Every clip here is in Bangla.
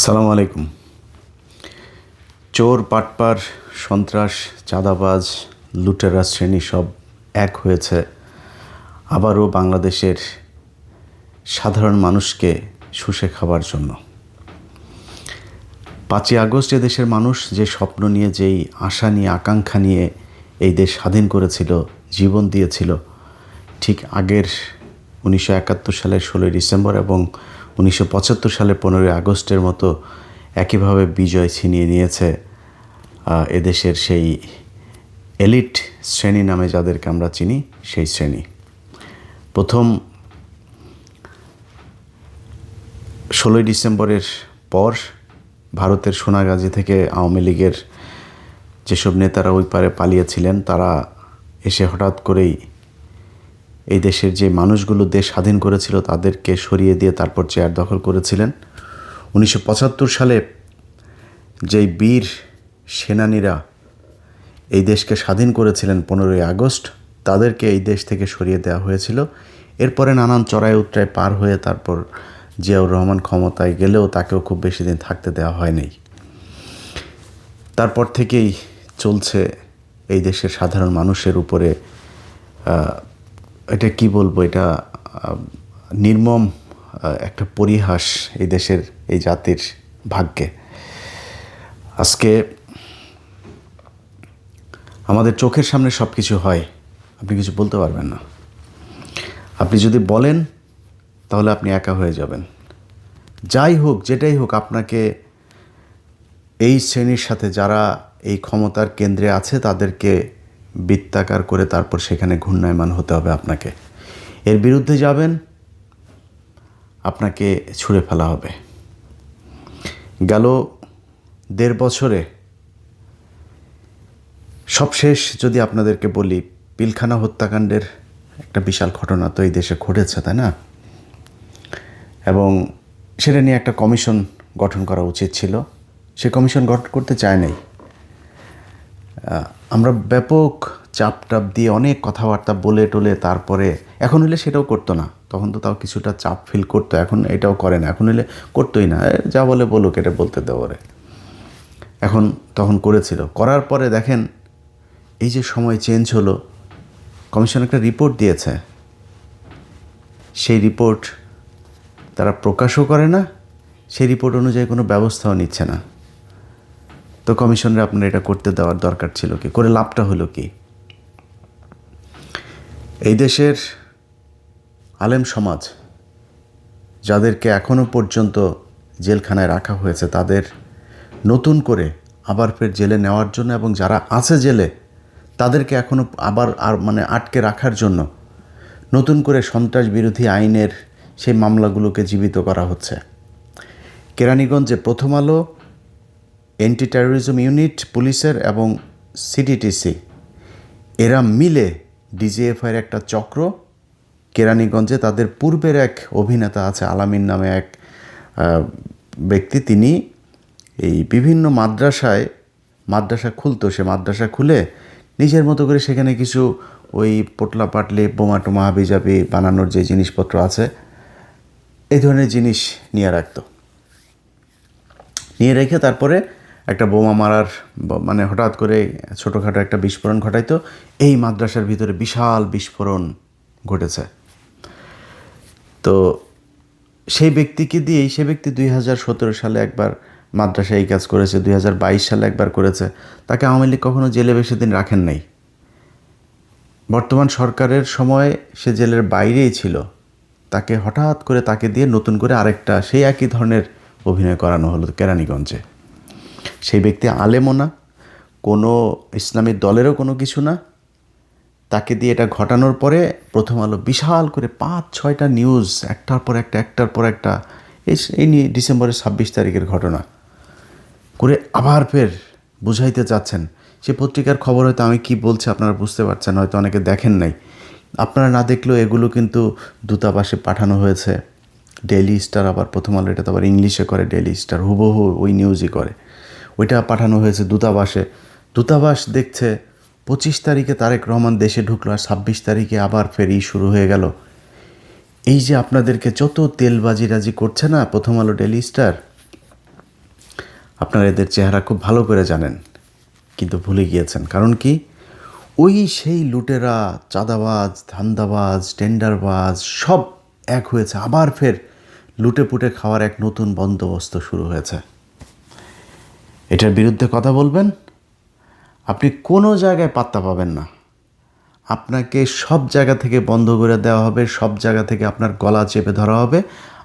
আসসালামু আলাইকুম। চোর, পাটপার, সন্ত্রাস, চাঁদাবাজ, লুটেরা শ্রেণি সব এক হয়েছে। আবারও বাংলাদেশের সাধারণ মানুষকে শুষে খাবার জন্য। পাঁচই আগস্ট দেশের মানুষ যে স্বপ্ন নিয়ে, যেই আশা নিয়ে, আকাঙ্ক্ষা নিয়ে এই দেশ স্বাধীন করেছিল, জীবন দিয়েছিল, ঠিক আগের উনিশশো একাত্তর সালের ষোলোই ডিসেম্বর এবং উনিশশো সালের পনেরোই আগস্টের মতো একইভাবে বিজয় ছিনিয়ে নিয়েছে এদেশের সেই এলিট শ্রেণি নামে যাদেরকে আমরা চিনি, সেই শ্রেণি। প্রথম ষোলোই ডিসেম্বরের পর ভারতের সোনাগাজী থেকে আওয়ামী লীগের যেসব নেতারা ওই পারে পালিয়েছিলেন, তারা এসে হঠাৎ করেই এই দেশের যে মানুষগুলো দেশ স্বাধীন করেছিল, তাদেরকে সরিয়ে দিয়ে তারপর চেয়ার দখল করেছিলেন। উনিশশো পঁচাত্তর সালে যেই বীর সেনানীরা এই দেশকে স্বাধীন করেছিলেন পনেরোই আগস্ট, তাদেরকে এই দেশ থেকে সরিয়ে দেওয়া হয়েছিল। এরপরে নানান চড়াই উত্তরায় পার হয়ে তারপর জিয়াউর রহমান ক্ষমতায় গেলেও তাকেও খুব বেশি দিন থাকতে দেওয়া হয়নি তারপর থেকেই চলছে এই দেশের সাধারণ মানুষের উপরে এটা কি বলব? এটা নির্মম একটা পরিহাস এই দেশের, এই জাতির ভাগ্যে। আজকে আমাদের চোখের সামনে সব কিছু হয়, আপনি কিছু বলতে পারবেন না। আপনি যদি বলেন, তাহলে আপনি একা হয়ে যাবেন। যাই হোক, যেটাই হোক, আপনাকে এই শ্রেণির সাথে যারা এই ক্ষমতার কেন্দ্রে আছে, তাদেরকে বৃত্তাকার করে তারপর সেখানে ঘূর্ণায়মান হতে হবে আপনাকে। এর বিরুদ্ধে যাবেন, আপনাকে ছুঁড়ে ফেলা হবে। গেল দেড় বছরে সবশেষ যদি আপনাদেরকে বলি, পিলখানা হত্যাকাণ্ডের একটা বিশাল ঘটনা তো এই দেশে ঘটেছে, তাই না? এবং সেটা নিয়ে একটা কমিশন গঠন করা উচিত ছিল। সে কমিশন গঠন করতে চায় নাই। আমরা ব্যাপক চাপ টাপ দিয়ে অনেক কথাবার্তা বলে টলে তারপরে এখন হলে সেটাও করতো না। তখন তো তাও কিছুটা চাপ ফিল করতো, এখন এটাও করে না। এখন হলে করতোই না। যা বলে বলুক, এটা বলতে দেওয়া রে। এখন তখন করেছিল। করার পরে দেখেন, এই যে সময় চেঞ্জ হলো, কমিশন একটা রিপোর্ট দিয়েছে। সেই রিপোর্ট তারা প্রকাশও করে না, সেই রিপোর্ট অনুযায়ী কোনো ব্যবস্থাও নিচ্ছে না। তো কমিশনরা আপনার এটা করতে দেওয়ার দরকার ছিল কি? করে লাভটা হলো কি? এই দেশের আলেম সমাজ, যাদেরকে এখনও পর্যন্ত জেলখানায় রাখা হয়েছে, তাদের নতুন করে আবার ফের জেলে নেওয়ার জন্য এবং যারা আছে জেলে, তাদেরকে এখনও আবার আর মানে আটকে রাখার জন্য নতুন করে সন্ত্রাস বিরোধী আইনের সেই মামলাগুলোকে জীবিত করা হচ্ছে। কেরানীগঞ্জে প্রথম আলো অ্যান্টি টেরোরিজম ইউনিট পুলিশের এবং সিডিটিসি এরা মিলে ডিজিএফআইয়ের একটা চক্র। কেরানীগঞ্জে তাদের পূর্বের এক অভিনেতা আছে, আলামিন নামে এক ব্যক্তি। তিনি এই বিভিন্ন মাদ্রাসায়, মাদ্রাসা খুলতো, সে মাদ্রাসা খুলে নিজের মতো করে সেখানে কিছু ওই পোটলা পাটলি, বোমা টোমা, হাবিজাবি বানানোর যে জিনিসপত্র আছে এই ধরনের জিনিস নিয়ে রাখতো। নিয়ে রেখে তারপরে একটা বোমা মারার মানে হঠাৎ করে ছোটোখাটো একটা বিস্ফোরণ ঘটাইতো, এই মাদ্রাসার ভিতরে বিশাল বিস্ফোরণ ঘটেছে। তো সেই ব্যক্তিকে দিয়েই সে ব্যক্তি দুই হাজার সতেরো সালে একবার মাদ্রাসায় এই কাজ করেছে, দুই হাজার বাইশ সালে একবার করেছে, তাকে আওয়ামী লীগ কখনো জেলে বেশি দিন রাখেন নাই। বর্তমান সরকারের সময় সে জেলের বাইরেই ছিল। তাকে হঠাৎ করে তাকে দিয়ে নতুন করে আরেকটা, সেই একই ধরনের অভিনয় করানো হলো কেরানীগঞ্জে। সেই ব্যক্তি আলেমও না, কোনো ইসলামী দলেরও কোনো কিছু না। তাকে দিয়ে এটা ঘটানোর পরে প্রথম আলো বিশাল করে পাঁচ, ছয়টা নিউজ, একটার পর একটা, একটার পর একটা, এই এই নিয়ে ডিসেম্বরের ছাব্বিশ তারিখের ঘটনা করে আবার ফের বুঝাইতে চাচ্ছেন। সে পত্রিকার খবর হয়তো আমি কি বলছি আপনারা বুঝতে পারছেন, হয়তো অনেকে দেখেন নাই। আপনারা না দেখলেও এগুলো কিন্তু দূতাবাসে পাঠানো হয়েছে। ডেইলি স্টার আবার প্রথম আলো, এটা তো আবার ইংলিশে করে, ডেইলি স্টার, হুবহু ওই নিউজই করে। ওইটা পাঠানো হয়েছে দূতাবাসে। দূতাবাস দেখছে পঁচিশ তারিখে তারেক রহমান দেশে ঢুকলো আর ছাব্বিশ তারিখে আবার ফেরি শুরু হয়ে গেল। এই যে আপনাদেরকে যত তেলবাজি রাজি করছে না, প্রথম আলো ডেলি স্টার, আপনারা এদের চেহারা খুব ভালো করে জানেন, কিন্তু ভুলে গিয়েছেন। কারণ কি? ওই সেই লুটেরা, চাঁদাবাজ, ধান্দাবাজ, টেন্ডারবাজ, সব এক হয়েছে। আবার ফের লুটে পুটে খাওয়ার এক নতুন বন্দোবস্ত শুরু হয়েছে। এটার বিরুদ্ধে কথা বলবেন? আপনি কোনো জায়গায় পাত্তা পাবেন না। আপনাকে সব জায়গা থেকে বন্ধ করে দেওয়া হবে, সব জায়গা থেকে আপনার গলা চেপে ধরা হবে।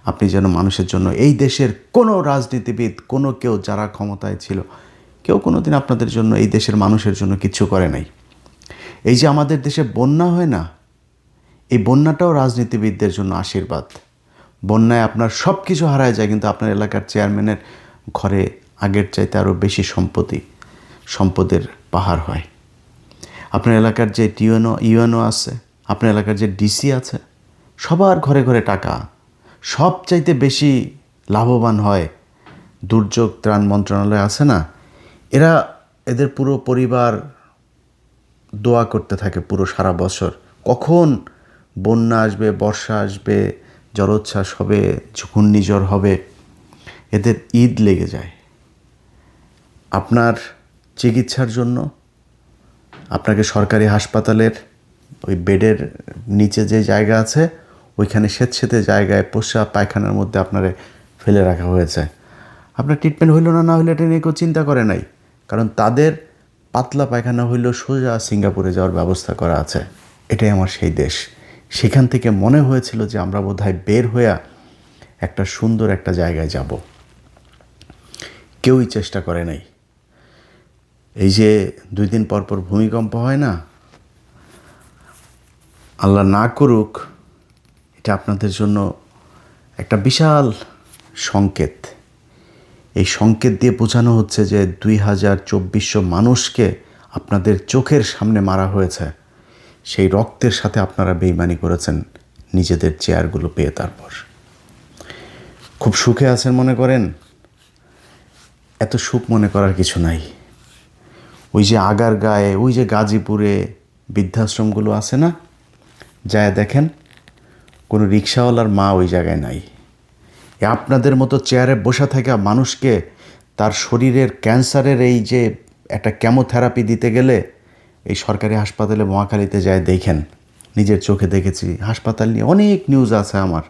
আপনি যেন মানুষের জন্য এই দেশের কোনো রাজনীতিবিদ, কোনো কেউ যারা ক্ষমতায় ছিল, কেউ কোনো দিন আপনাদের জন্য এই দেশের মানুষের জন্য কিচ্ছু করে নাই। এই যে আমাদের দেশে বন্যা হয় না, এই বন্যাটাও রাজনীতিবিদদের জন্য আশীর্বাদ। বন্যায় আপনার সব কিছু হারায় যায়, কিন্তু আপনার এলাকার চেয়ারম্যানের ঘরে আগের চাইতে আরও বেশি সম্পত্তি, সম্পদের পাহাড় হয়। আপনার এলাকার যে টিউএনও ইউএনও আছে, আপনার এলাকার যে ডিসি আছে, সবার ঘরে ঘরে টাকা। সব চাইতে বেশি লাভবান হয় দুর্যোগ ত্রাণ মন্ত্রণালয় আছে না? এরা এদের পুরো পরিবার দোয়া করতে থাকে পুরো সারা বছর। কখন বন্যা আসবে, বর্ষা আসবে, জলোচ্ছ্বাস হবে, ঘূর্ণিঝড় হবে, এদের ঈদ লেগে যায়। আপনার চিকিৎসার জন্য আপনাকে সরকারি হাসপাতালের ওই বেডের নিচে যে জায়গা আছে, ওইখানে স্বেচ্ছেতে জায়গায় প্রস্রাব পায়খানার মধ্যে আপনারে ফেলে রাখা হয়েছে। আপনার ট্রিটমেন্ট হইল না না হইলে এটা নিয়ে কেউ চিন্তা করে নাই। কারণ তাদের পাতলা পায়খানা হইলেও সোজা সিঙ্গাপুরে যাওয়ার ব্যবস্থা করা আছে। এটাই আমার সেই দেশ। সেখান থেকে মনে হয়েছিল যে আমরা বোধহয় বের হইয়া একটা সুন্দর একটা জায়গায় যাব। কেউই চেষ্টা করে নাই। এই যে দুই দিন পর পর ভূমিকম্প হয় না, আল্লাহ না করুক, এটা আপনাদের জন্য একটা বিশাল সংকেত। এই সংকেত দিয়ে বোঝানো হচ্ছে যে দুই হাজার চব্বিশশো মানুষকে আপনাদের চোখের সামনে মারা হয়েছে। সেই রক্তের সাথে আপনারা বেইমানি করেছেন নিজেদের চেয়ারগুলো পেয়ে তারপর। খুব সুখে আছেন মনে করেন? এত সুখ মনে করার কিছু নাই। ওই যে আগার গায়ে ওই যে গাজীপুরে বৃদ্ধাশ্রমগুলো আছে না? যায় দেখেন, কোনো রিক্সাওয়ালার মা ওই জায়গায় নাই। আপনাদের মতো চেয়ারে বসে থাকা মানুষকে তার শরীরের ক্যান্সারের এই যে একটা কেমোথেরাপি দিতে গেলে এই সরকারি হাসপাতালে মহাখালীতে যায় দেখেন। নিজের চোখে দেখেছি। হাসপাতাল নিয়ে অনেক নিউজ আছে আমার।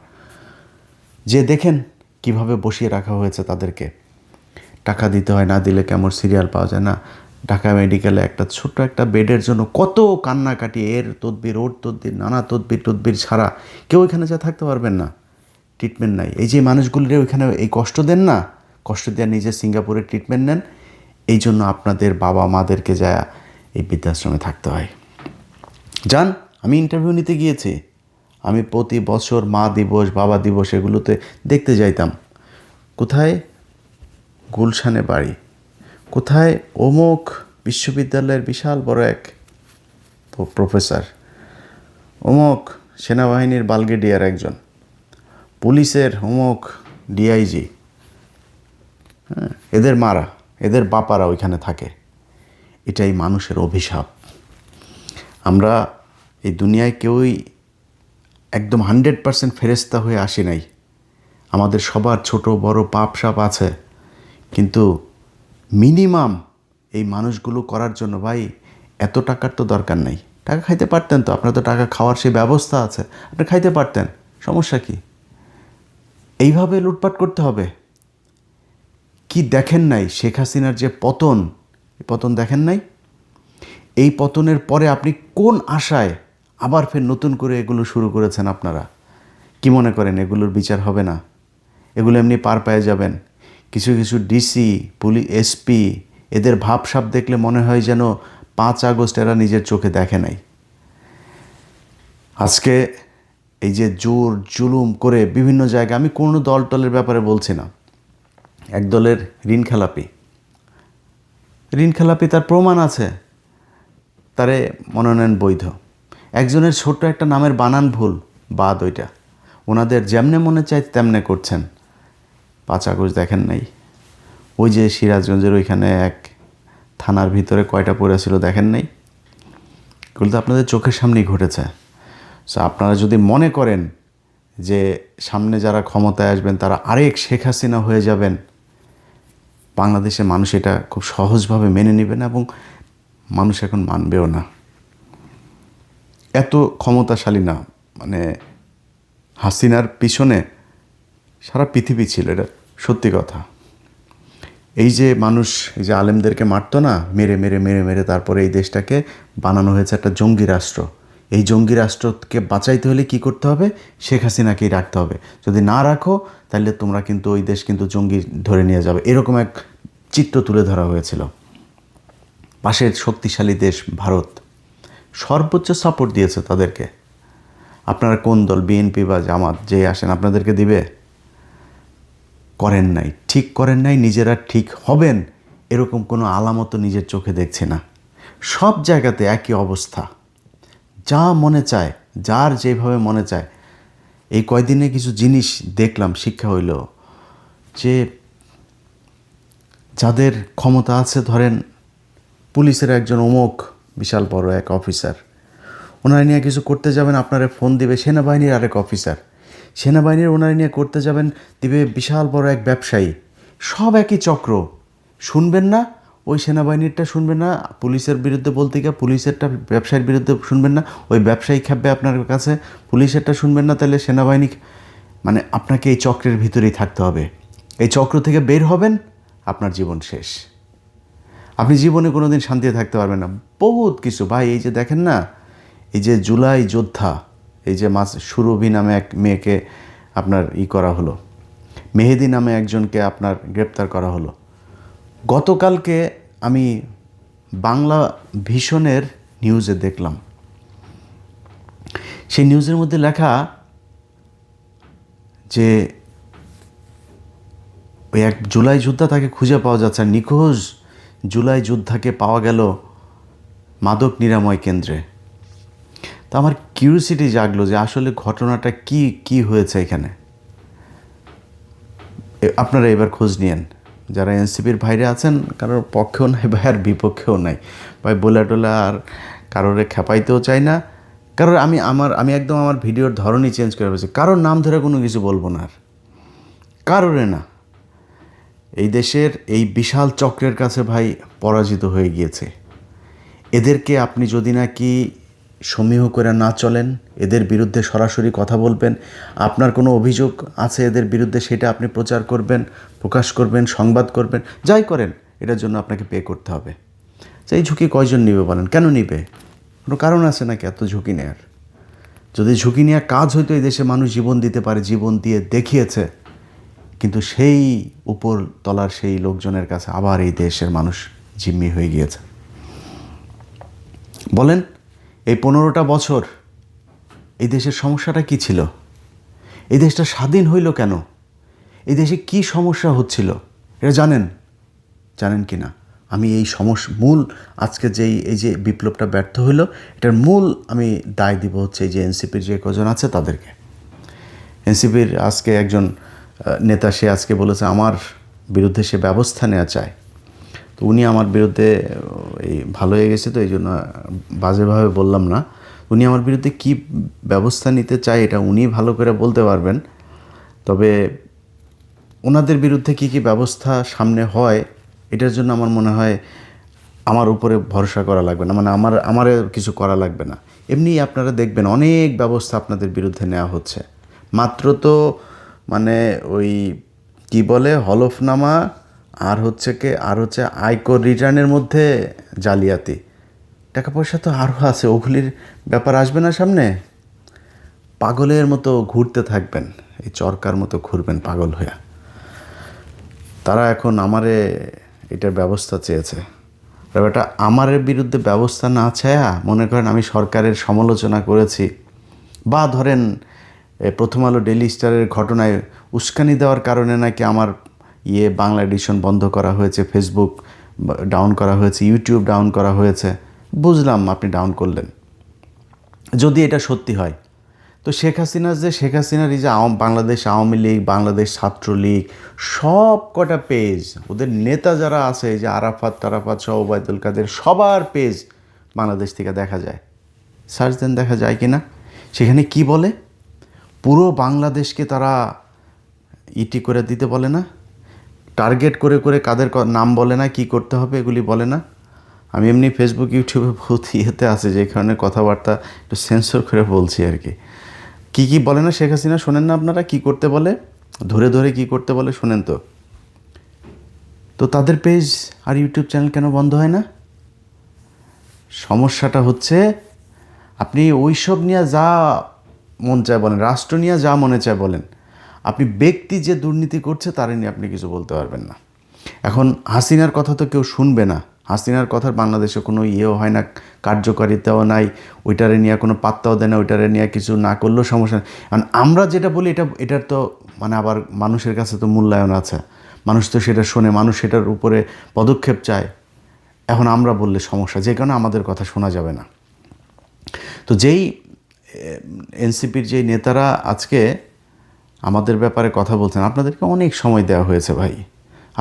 যে দেখেন কীভাবে বসিয়ে রাখা হয়েছে তাদেরকে। টাকা দিতে হয়, না দিলে কেমন সিরিয়াল পাওয়া যায় না। ঢাকা মেডিকেলে একটা ছোট্ট একটা বেডের জন্য কত কান্নাকাটি এর তদবির, ওর তদবির, নানা তদবির তদবির ছাড়া কেউ এখানে যা থাকতে পারবেন না। ট্রিটমেন্ট নাই। এই যে মানুষগুলির ওইখানে এই কষ্ট দেন না, কষ্ট দেওয়া নিজে সিঙ্গাপুরে ট্রিটমেন্ট নেন, এই জন্য আপনাদের বাবা মাদেরকে যা এই বৃদ্ধাশ্রমে থাকতে হয়। যান, আমি ইন্টারভিউ নিতে গিয়েছি। আমি প্রতি বছর মা দিবস, বাবা দিবস এগুলোতে দেখতে যাইতাম। কোথায়? গুলশানে বাড়ি। কোথায়? অমুক বিশ্ববিদ্যালয়ের বিশাল বড় এক প্রফেসর। অমুক সেনাবাহিনীর বালগেডিয়ার একজন। পুলিশের অমুক ডিআইজি। হ্যাঁ এদের মারা, এদের বাপারা ওইখানে থাকে। এটাই মানুষের অভিশাপ। আমরা এই দুনিয়ায় কেউই একদম হান্ড্রেড পারসেন্ট ফেরেস্তা হয়ে আসি নাই। আমাদের সবার ছোট বড় পাপ সাপ আছে। কিন্তু মিনিমাম এই মানুষগুলো করার জন্য, ভাই, এত টাকার তো দরকার নেই। টাকা খাইতে পারতেন তো, আপনার তো টাকা খাওয়ার সেই ব্যবস্থা আছে, আপনি খাইতে পারতেন। সমস্যা কি? এইভাবে লুটপাট করতে হবে। কি দেখেন নাই শেখ হাসিনার যে পতন? পতন দেখেন নাই? এই পতনের পরে আপনি কোন আশায় আবার ফের নতুন করে এগুলো শুরু করেছেন আপনারা? কি মনে করেন, এগুলোর বিচার হবে না? এগুলো এমনি পার পেয়ে যাবেন। কিছু কিছু ডিসি পুলিশ এসপি এদের ভাবসাব দেখলে মনে হয় যেন পাঁচ আগস্ট এরা নিজের চোখে দেখে নাই। আজকে এই যে জোর জুলুম করে বিভিন্ন জায়গায়, আমি কোনো দল টলের ব্যাপারে বলছি না। এক দলের ঋণ খেলাপি। ঋণ খেলাপি তার প্রমাণ আছে। তারে মনোনয়ন বৈধ। একজনের ছোট্ট একটা নামের বানান ভুল, বাদ ওইটা। ওনাদের যেমনে মনে চাই তেমনে করছেন। পাঁচ আগস্ট দেখেন নাই। ওই যে সিরাজগঞ্জের ওইখানে এক থানার ভিতরে কয়টা পড়েছিল দেখেন নাই। এগুলো তো আপনাদের চোখের সামনেই ঘটেছে। সো আপনারা যদি মনে করেন যে সামনে যারা ক্ষমতায় আসবেন, তারা আরেক শেখ হাসিনা হয়ে যাবেন, বাংলাদেশের মানুষ এটা খুব সহজভাবে মেনে নেবে না এবং মানুষ এখন মানবেও না। এত ক্ষমতাশালী না। মানে হাসিনার পিছনে সারা পৃথিবী ছিল, এটা সত্যি কথা। এই যে মানুষ, এই যে আলেমদেরকে মারতো না, মেরে মেরে মেরে মেরে তারপরে এই দেশটাকে বানানো হয়েছে একটা জঙ্গি রাষ্ট্র। এই জঙ্গি রাষ্ট্রকে বাঁচাইতে হলে কি করতে হবে? শেখ হাসিনাকেই রাখতে হবে। যদি না রাখো, তাহলে তোমরা কিন্তু ওই দেশ কিন্তু জঙ্গি ধরে নিয়ে যাবে। এরকম এক চিত্র তুলে ধরা হয়েছিল। পাশের শক্তিশালী দেশ ভারত। সর্বোচ্চ সাপোর্ট দিয়েছে তাদেরকে। আপনারা কোন দল? বিএনপি বা জামাত? যে আসেন, আপনাদেরকে দিবে? করেন নাই, ঠিক করেন নাই, নিজেরা ঠিক হবেন, এরকম কোনো আলামত নিজের চোখে দেখছে না। সব জায়গাতে একই অবস্থা। যা মনে চায়, যার যেভাবে মনে চায়। এই কয়দিনে কিছু জিনিস দেখলাম, শিক্ষা হইল যে যাদের ক্ষমতা আছে, ধরেন পুলিশের একজন অমুক বিশাল বড় এক অফিসার, ওনারা নিয়ে কিছু করতে যাবেন, আপনারা ফোন দিবে, সেনাবাহিনীর আরেক অফিসার। সেনাবাহিনীর ওনারা নিয়ে করতে যাবেন দিবে বিশাল বড় এক ব্যবসায়ী। সব একই চক্র। শুনবেন না, ওই সেনাবাহিনীরটা শুনবেন না, পুলিশের বিরুদ্ধে বলতে গিয়ে পুলিশেরটা, ব্যবসায়ীর বিরুদ্ধে শুনবেন না, ওই ব্যবসায়ী খেপবে আপনার কাছে, পুলিশেরটা শুনবেন না, তাহলে সেনাবাহিনী মানে আপনাকে এই চক্রের ভিতরেই থাকতে হবে। এই চক্র থেকে বের হবেন, আপনার জীবন শেষ। আপনি জীবনে কোনো দিন শান্তিতে থাকতে পারবেন না। বহুত কিছু। ভাই, এই যে দেখেন না, এই যে জুলাই যোদ্ধা এই যে মাস সুরভি নামে এক মেয়েকে আপনার ই করা হলো। মেহেদি নামে একজনকে আপনার গ্রেপ্তার করা হলো। গতকালকে আমি বাংলা ভীষণের নিউজে দেখলাম। সেই নিউজের মধ্যে লেখা যে ওই এক জুলাই যোদ্ধা তাকে খুঁজে পাওয়া যাচ্ছে আর নিখোঁজ জুলাই যোদ্ধাকে পাওয়া গেল মাদক নিরাময় কেন্দ্রে। তো আমার কিউরিসিটি জাগলো যে আসলে ঘটনাটা কি কি হয়েছে এখানে। আপনারা এবার খোঁজ নিয়েন। যারা এনসিপির বাইরে আছেন, কারোর পক্ষেও নাই ভাই, আর বিপক্ষেও নাই। ভাই, বোলা টোলা আর কারোরে খেপাইতেও চাই না। কারণ আমি, আমার, আমি একদম আমার ভিডিওর ধরনই চেঞ্জ করে ফেলেছি। কারোর নাম ধরে কোনো কিছু বলব না আর। কারোরে না। এই দেশের এই বিশাল চক্রের কাছে ভাই পরাজিত হয়ে গিয়েছে। এদেরকে আপনি যদি নাকি সমীহ করে না চলেন, এদের বিরুদ্ধে সরাসরি কথা বলবেন। আপনার কোনো অভিযোগ আছে এদের বিরুদ্ধে, সেটা আপনি প্রচার করবেন, প্রকাশ করবেন, সংবাদ করবেন, যাই করেন, এটার জন্য আপনাকে পে করতে হবে। তো এই ঝুঁকি কয়জন নিবে বলেন? কেন নিবে? কোনো কারণ আছে নাকি এত ঝুঁকি নেয়ার? যদি ঝুঁকি নেওয়ার কাজ হয়তো এই দেশে, মানুষ জীবন দিতে পারে, জীবন দিয়ে দেখিয়েছে, কিন্তু সেই উপর তলার সেই লোকজনের কাছে আবার এই দেশের মানুষ জিম্মি হয়ে গিয়েছে। বলেন এই পনেরোটা বছর এই দেশের সমস্যাটা কি ছিল? এই দেশটা স্বাধীন হইল কেন? এই দেশে কি সমস্যা হচ্ছিল? এটা জানেন? জানেন কি না? আমি এই সমস্যা মূল আজকে যেই, এই যে বিপ্লবটা ব্যর্থ হইল, এটার মূল আমি দায় দিব হচ্ছে এই যে এনসিপির যে কজন আছে তাদেরকে। এনসিপির আজকে একজন নেতা সে আজকে বলেছে, আমার বিরুদ্ধে সে ব্যবস্থা নেওয়া চায়। তো উনি আমার বিরুদ্ধে, এই ভালো হয়ে গেছে তো, এই জন্য বাজেভাবে বললাম না। উনি আমার বিরুদ্ধে কি ব্যবস্থা নিতে চায় এটা উনি ভালো করে বলতে পারবেন। তবে ওনাদের বিরুদ্ধে কি কি ব্যবস্থা সামনে হয়, এটার জন্য আমার মনে হয় আমার উপরে ভরসা করা লাগবে না মানে আমার আমার কিছু করা লাগবে না। এমনি আপনারা দেখবেন অনেক ব্যবস্থা আপনাদের বিরুদ্ধে নেওয়া হচ্ছে। মাত্র তো মানে ওই কি বলে, হলফনামা আর হচ্ছে কি, আর হচ্ছে আয়কর রিটার্নের মধ্যে জালিয়াতি। টাকা পয়সা তো আরও আছে, ওগুলির ব্যাপার আসবে না সামনে? পাগলের মতো ঘুরতে থাকবেন, এই চরকার মতো ঘুরবেন পাগল হয়ে তারা এখন আমারে এটার ব্যবস্থা চেয়েছে। এটা আমারের বিরুদ্ধে ব্যবস্থা না ছায়া মনে করেন আমি সরকারের সমালোচনা করেছি। বা ধরেন প্রথম আলো ডেলি স্টারের ঘটনায় উস্কানি দেওয়ার কারণে নাকি আমার ইয়ে বাংলা এডিশন বন্ধ করা হয়েছে ফেসবুক ডাউন করা হয়েছে ইউটিউব ডাউন করা হয়েছে। বুঝলাম আপনি ডাউন করলেন। যদি এটা সত্যি হয়, তো শেখ হাসিনার যে, শেখ হাসিনার এই যে বাংলাদেশ আওয়ামী লীগ, বাংলাদেশ ছাত্রলীগ, সব কটা পেজ ওদের নেতা যারা আছে যে আরাফাত, তারাফাত সহ ওবায়দুল কাদের, সবার পেজ বাংলাদেশ থেকে দেখা যায়। সার্চ দেন দেখা যায় কি না সেখানে কি বলে? পুরো বাংলাদেশকে তারা ইটি করে দিতে বলে না? টার্গেট করে করে কাদের নাম বলে না, কি করতে হবে এগুলি বলে না। আমি এমনি ফেসবুক ইউটিউবে বহুত ইয়েতে আছে, যে কারণে কথাবার্তা একটু সেন্সর করে বলছি আর কি। কী কী বলে না শেখ হাসিনা, শোনেন না আপনারা কি করতে বলে? ধরে ধরে কি করতে বলে শোনেন তো। তো তাদের পেজ আর ইউটিউব চ্যানেল কেন বন্ধ হয় না? সমস্যাটা হচ্ছে, আপনি ওইসব নিয়ে যা মন চায় বলেন, রাষ্ট্র নিয়ে যা মনে চায় বলেন আপনি ব্যক্তি যে দুর্নীতি করছে, তার নিয়ে আপনি কিছু বলতে পারবেন না। এখন হাসিনার কথা তো কেউ শুনবে না। হাসিনার কথার বাংলাদেশে কোনো ইয়েও হয় না, কার্যকারিতাও নাই, ওইটারে নিয়ে কোনো পাত্তাও দেয় না, ওইটারে নিয়ে কিছু না করলেও সমস্যা কারণ আমরা যেটা বলি, এটা, এটার তো মানে আবার মানুষের কাছে তো মূল্যায়ন আছে। মানুষ তো সেটা শোনে, মানুষ সেটার উপরে পদক্ষেপ চায়। এখন আমরা বললে সমস্যা, যে কারণে আমাদের কথা শোনা যাবে না। তো যেই এনসিপির যেই নেতারা আজকে আমাদের ব্যাপারে কথা বলছেন, আপনাদেরকে অনেক সময় দেওয়া হয়েছে ভাই।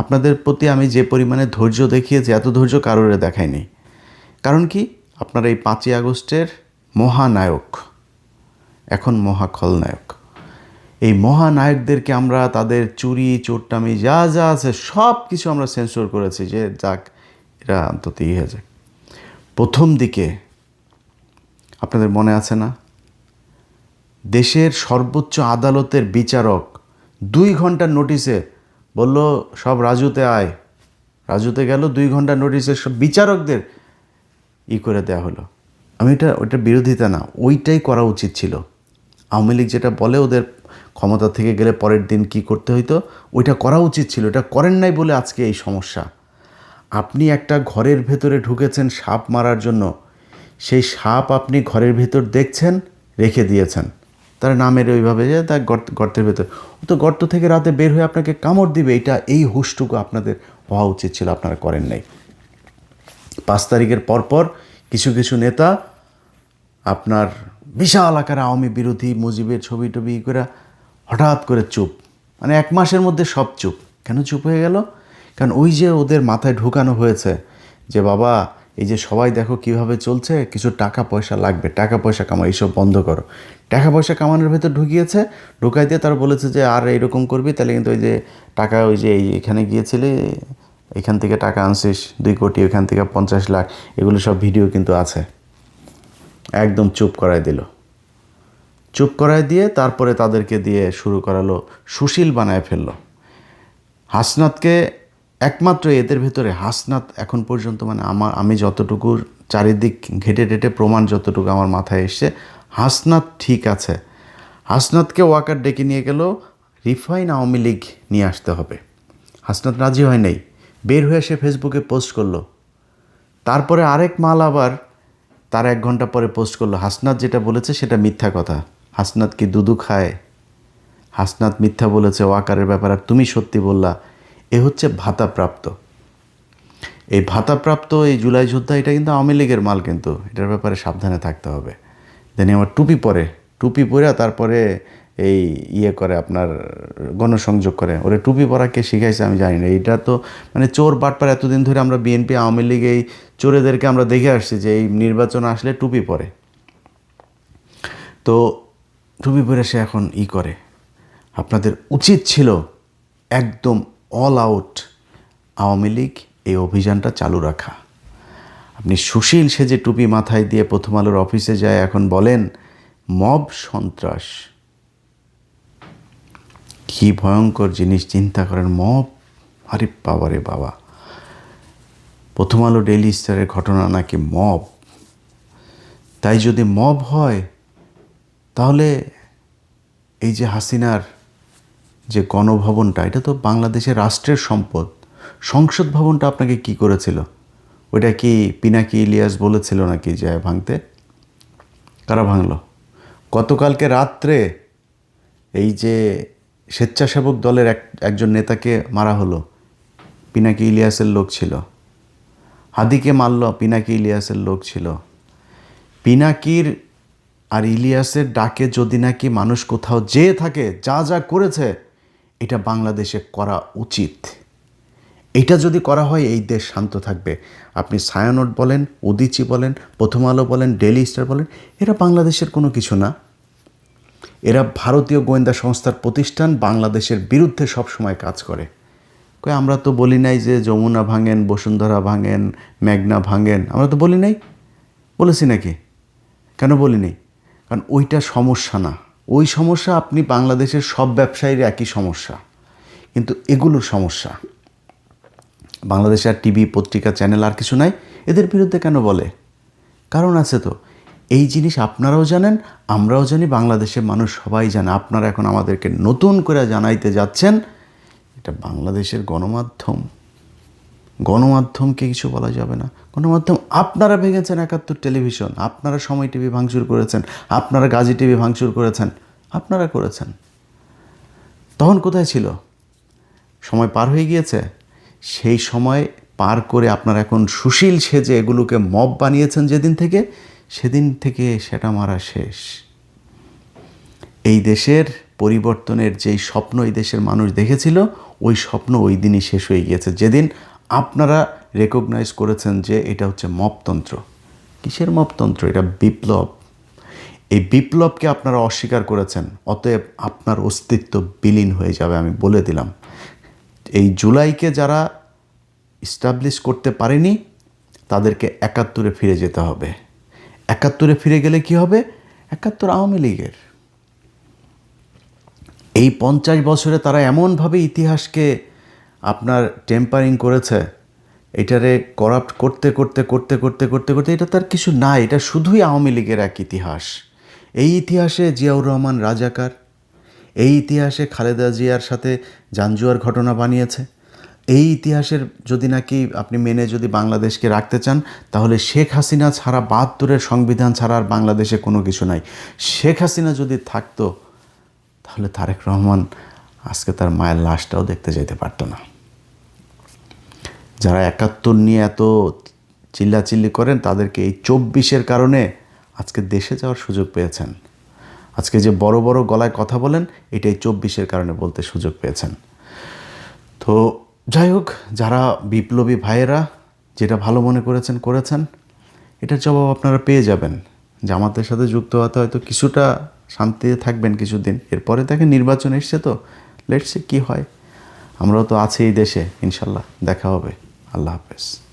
আপনাদের প্রতি আমি যে পরিমাণে ধৈর্য দেখিয়েছি, এত ধৈর্য কারোরে দেখায়নি কারণ কি? আপনারা এই পাঁচই আগস্টের মহানায়ক, এখন মহা খলনায়ক এই মহানায়কদেরকে আমরা, তাদের চুরি, চোরটামি, যা যা আছে সব কিছু আমরা সেন্সর করেছি যে যাক, এরা অন্তত ইয়ে যায় প্রথম দিকে আপনাদের মনে আছে না? দেশের সর্বোচ্চ আদালতের বিচারক দুই ঘণ্টার নোটিশে বলল, সব রাজুতে আয়। রাজুতে গেল, দুই ঘণ্টার নোটিশে সব বিচারকদের ই করে দেওয়া হলো। আমি এটা, ওইটা বিরোধিতা না, ওইটাই করা উচিত ছিল। আওয়ামী লীগ যেটা বলে, ওদের ক্ষমতা থেকে গেলে পরের দিন কি করতে হইতো, ওইটা করা উচিত ছিল, এটা করেন নাই বলে আজকে এই সমস্যা। আপনি একটা ঘরের ভেতরে ঢুকেছেন সাপ মারার জন্য, সেই সাপ আপনি ঘরের ভেতর দেখছেন, রেখে দিয়েছেন। তার নামের ওইভাবে যে তার গর্ত, গর্তের ভেতর। তো গর্ত থেকে রাতে বের হয়ে আপনাকে কামড় দিবে, এটা এই হুশটুকু আপনাদের হওয়া উচিত ছিল, আপনারা করেন নাই। পাঁচ তারিখের পরপর কিছু কিছু নেতা আপনার বিশাল আকারে আওয়ামী বিরোধী মুজিবের ছবি টবি করে হঠাৎ করে চুপ। মানে এক মাসের মধ্যে সব চুপ। কেন চুপ হয়ে গেল? কারণ ওই যে ওদের মাথায় ঢুকানো হয়েছে যে, বাবা এই যে সবাই দেখো কীভাবে চলছে, কিছু টাকা পয়সা লাগবে, টাকা পয়সা কামাও, এইসব বন্ধ করো। টাকা পয়সা কামানোর ভেতর ঢুকিয়েছে, ঢুকাই দিয়ে তারা বলেছে যে, আর এরকম করবি, তাহলে কিন্তু ওই যে টাকা ওই যে এখানে গিয়েছিলে, এখান থেকে টাকা আনছিস, দুই কোটি ওইখান থেকে পঞ্চাশ লাখ, এগুলো সব ভিডিও কিন্তু আছে। একদম চুপ করায় দিল। চুপ করায় দিয়ে তারপরে তাদেরকে দিয়ে শুরু করালো, সুশীল বানায় ফেলল। হাসনাতকে একমাত্র এদের ভেতরে হাসনাত এখন পর্যন্ত মানে আমার, আমি যতটুকু চারিদিক ঘেটে টেটে প্রমাণ যতটুকু আমার মাথায় এসছে, হাসনাত ঠিক আছে। হাসনাতকে ওয়াকার ডেকে নিয়ে গেল, রিফাইন আওয়ামী লীগ নিয়ে আসতে হবে। হাসনাত রাজি হয় নাই। বের হয়ে সে ফেসবুকে পোস্ট করল। তারপরে আরেক মাল আবার তার এক ঘণ্টা পরে পোস্ট করল। হাসনাত যেটা বলেছে সেটা মিথ্যা কথা। হাসনাত কি দুদু খায়? হাসনাত মিথ্যা বলেছে ওয়াকারের ব্যাপার, আর তুমি সত্যি বললা এ হচ্ছে ভাতাপ্রাপ্ত। এই ভাতাপ্রাপ্ত, এই জুলাই যোদ্ধা, এটা কিন্তু আওয়ামী লীগের মাল কিন্তু। এটার ব্যাপারে সাবধানে থাকতে হবে। দেন আমার টুপি পরে। টুপি পরে, তারপরে এই ইয়ে করে আপনার, গণসংযোগ করে। ওরে টুপি পরা কে শিখাইছে আমি জানি না। এইটা তো মানে চোর বাটপার এতদিন ধরে আমরা বিএনপি, আওয়ামী লীগ, এই চোরেদেরকে আমরা দেখে আসছি যে এই নির্বাচন আসলে টুপি পরে। তো টুপি পরে সে এখন ই করে। আপনাদের উচিত ছিল একদম অল আউট আওয়ামী লীগ এই অভিযানটা চালু রাখা। আপনি সুশীল সেজে টুপি মাথায় দিয়ে প্রথম আলোর অফিসে যায়, এখন বলেন, মব সন্ত্রাস। কি ভয়ঙ্কর জিনিস, চিন্তা করেন, মব? আরে বাবা রে বাবা। প্রথম আলো ডেইলি স্টারের ঘটনা নাকি মব? তাই যদি মব হয়, তাহলে এই যে হাসিনার যে গণভবনটা, এটা তো বাংলাদেশের রাষ্ট্রের সম্পদ। সংসদ ভবনটা আপনাকে কি করেছিল? ওইটা কি পিনাকি ইলিয়াস বলেছিল নাকি যে ভাঙতে? কারা ভাঙলো? গতকালকে রাত্রে এই যে স্বেচ্ছাসেবক দলের এক, একজন নেতাকে মারা হলো, পিনাকি ইলিয়াসের লোক ছিল। হাদিকে মারল, পিনাকি ইলিয়াসের লোক ছিল। পিনাকির আর ইলিয়াসের ডাকে যদি নাকি মানুষ কোথাও যেয়ে থাকে, যা যা করেছে এটা বাংলাদেশে করা উচিত। এটা যদি করা হয়, এই দেশ শান্ত থাকবে। আপনি সায়ানট বলেন উদিচি বলেন, প্রথম আলো বলেন ডেলি স্টার বলেন, এরা বাংলাদেশের কোনো কিছু না। এরা ভারতীয় গোয়েন্দা সংস্থার প্রতিষ্ঠান, বাংলাদেশের বিরুদ্ধে সবসময় কাজ করে। আমরা তো বলি নাই যে যমুনা ভাঙেন, বসুন্ধরা ভাঙেন, মেঘনা ভাঙেন, আমরা তো বলি নাই। বলেছি নাকি? কেন বলি নাই? কারণ ওইটা সমস্যা না। ওই সমস্যা আপনি বাংলাদেশের সব ব্যবসায়ীর একই সমস্যা, কিন্তু এগুলোর সমস্যা। বাংলাদেশে আর টিভি, পত্রিকা, চ্যানেল আর কিছু নাই, এদের বিরুদ্ধে কেন বলে? কারণ আছে তো, এই জিনিস আপনারাও জানেন, আমরাও জানি, বাংলাদেশের মানুষ সবাই জানে। আপনারা এখন আমাদেরকে নতুন করে জানাইতে যাচ্ছেন, এটা বাংলাদেশের গণমাধ্যম। গণমাধ্যমকে কিছু বলা যাবে না। গণমাধ্যম আপনারা ভেঙেছেন একাত্তর টেলিভিশন, আপনারা সময় টিভি ভাঙচুর করেছেন, আপনারা গাজী টিভি ভাঙচুর করেছেন, আপনারা করেছেন। তখন কোথায় ছিল? সময় পার হয়ে গিয়েছে। সেই সময় পার করে আপনারা এখন সুশীল সেজে এগুলোকে মব বানিয়েছেন যেদিন থেকে, সেদিন থেকে সেটা মারা শেষ। এই দেশের পরিবর্তনের যেই স্বপ্ন এই দেশের মানুষ দেখেছিল, ওই স্বপ্ন ওই দিনই শেষ হয়ে গিয়েছে। যেদিন আপনারা রেকগনাইজ করেছেন যে এটা হচ্ছে মপতন্ত্র। কিসের মপতন্ত্র? এটা বিপ্লব। এই বিপ্লবকে আপনারা অস্বীকার করেছেন, অতএব আপনার অস্তিত্ব বিলীন হয়ে যাবে আমি বলে দিলাম। এই জুলাইকে যারা ইস্টাবলিশ করতে পারেনি, তাদেরকে একাত্তরে ফিরে যেতে হবে। একাত্তরে ফিরে গেলে কি হবে? একাত্তর আওয়ামী লীগের। এই পঞ্চাশ বছরে তারা এমনভাবে ইতিহাসকে আপনার টেম্পারিং করেছে, এটারে করাপ্ট করতে করতে করতে করতে করতে করতে এটা তার কিছু নাই, এটা শুধুই আওয়ামী লীগের এক ইতিহাস। এই ইতিহাসে জিয়াউর রহমান রাজাকার, এই ইতিহাসে খালেদা জিয়ার সাথে জাঞ্জুয়ার ঘটনা বানিয়েছে, এই ইতিহাসের যদি নাকি আপনি মেনে যদি বাংলাদেশকে রাখতে চান, তাহলে শেখ হাসিনা ছাড়া বাহাত্তরের সংবিধান ছাড়া আর বাংলাদেশে কোনো কিছু নাই। শেখ হাসিনা যদি থাকতো, তাহলে তারেক রহমান আজকে তার মায়ের লাশটাও দেখতে যেতে পারতো না। যারা একাত্তর নিয়ে এত চিল্লাচিল্লি করেন, তাদেরকে এই চব্বিশের কারণে আজকে দেশে যাওয়ার সুযোগ পেয়েছেন। আজকে যে বড় বড় গলায় কথা বলেন এটাই চব্বিশের কারণে বলতে সুযোগ পেয়েছেন। তো যাই হোক, যারা বিপ্লবী ভাইয়েরা যেটা ভালো মনে করেছেন করেছেন। এটার জবাব আপনারা পেয়ে যাবেন। জামাতের সাথে যুক্ত হতে হয়তো কিছুটা শান্তিতে থাকবেন কিছুদিন। এরপরে দেখেন নির্বাচন এসছে তো লেটসে কি হয়। আমরাও তো আছি এই দেশে, ইনশাল্লাহ, দেখা হবে। আল্লাহ হাফেজ